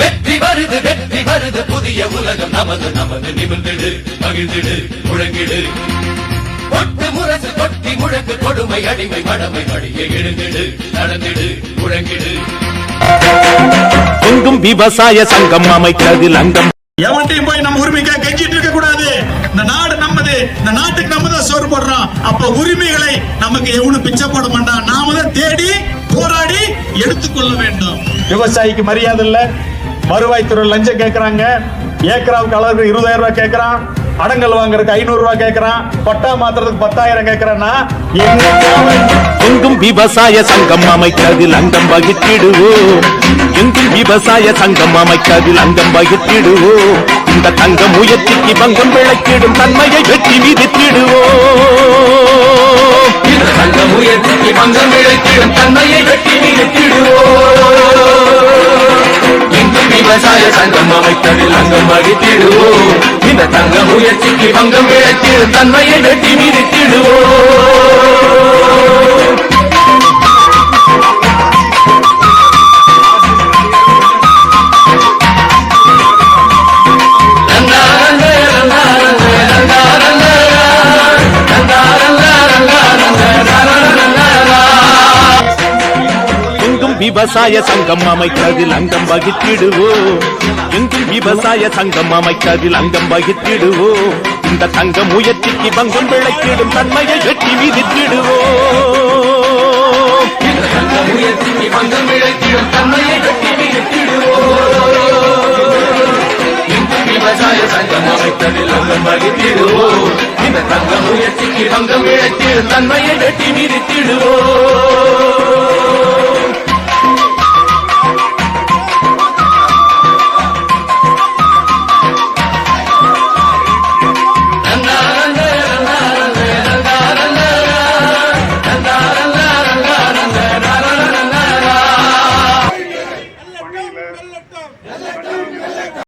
வெற்றி வருது வெற்றி வருது. புதிய உலகம் நமது நமது நிமிர்ந்திடு மகிழ்ந்திடு முழங்கிடு. கொட்டு முரசு கொட்டி முழக்கு கொடுமை அடிமை மடமை மடிய எழுந்திடு நடந்திடு முழங்கிடு. எங்கும் விவசாய சங்கம் அமைக்கிறதில் அங்கம் எவன்கிட்டயும் போய் நம்ம உரிமைக்காக கெஞ்சிட்டு இருக்க கூடாது. இந்த நாடு நம்மது இந்த நாட்டுக்கு நம்ம தான் சோறு போடுறோம். அப்ப உரிமைகளை நமக்கு எவனும் பிச்சை போட மாட்டான். நாம தான் தேடி போராடி எடுத்துக்கொள்ள வேண்டும். விவசாயிக்கு மரியாதை இல்ல. வருவாய்த்துறை லஞ்சம் கேட்கறாங்க. ஏக்கராவுக்கு அளவுக்கு இருபதாயிரம் ரூபாய் கேட்கறான். அடங்கல் வாங்குறதுக்கு ஐநூறு ரூபாய் கேட்கறான். பட்டா மாத்துறதுக்கு பத்தாயிரம் கேட்கறான்னா எங்கும் விவசாய சங்கம் அமைக்கிறதில் அங்கம் வகித்திடுவோம். எங்கும் விவசாய சங்கம் அமைக்கிறதில் அங்கம் வகித்திடுவோம். இந்த தங்க முயற்சிக்கு பங்கம் விளக்கிடும் தன்மையை வெற்றி விதித்திடுவோம். இந்த சங்க முயற்சிக்கு பங்கம் விளக்கிடும் தன்மையை வெற்றி விதித்திடுவோம். விவசாய சங்கம் அமைத்ததில் அங்கம் வகித்திடுவோம் இந்த தங்க முயற்சிக்கு பங்கம் விளைத்திடும் தன்மையை வெட்டி நிறுத்திடுவோம் விவசாய சங்கம் அமைத்ததில் அங்கம் வகித்திடுவோம் எங்கும் விவசாய சங்கம் அமைத்ததில் அங்கம் வகித்திடுவோம் இந்த தங்க முயற்சிக்கு பங்கம் விளக்கிடும் தன்மையை வெட்டி விதித்திடுவோம் இந்த முயற்சிக்கு பங்கம் விளைத்திடும் தன்மையை விவசாய சங்கம் அமைத்ததில் அங்கம் வகித்திடுவோம் இந்த தங்க முயற்சிக்கு பங்கம் விளைத்திடும் தன்மையை வெட்டி நிறுத்திடுவோம்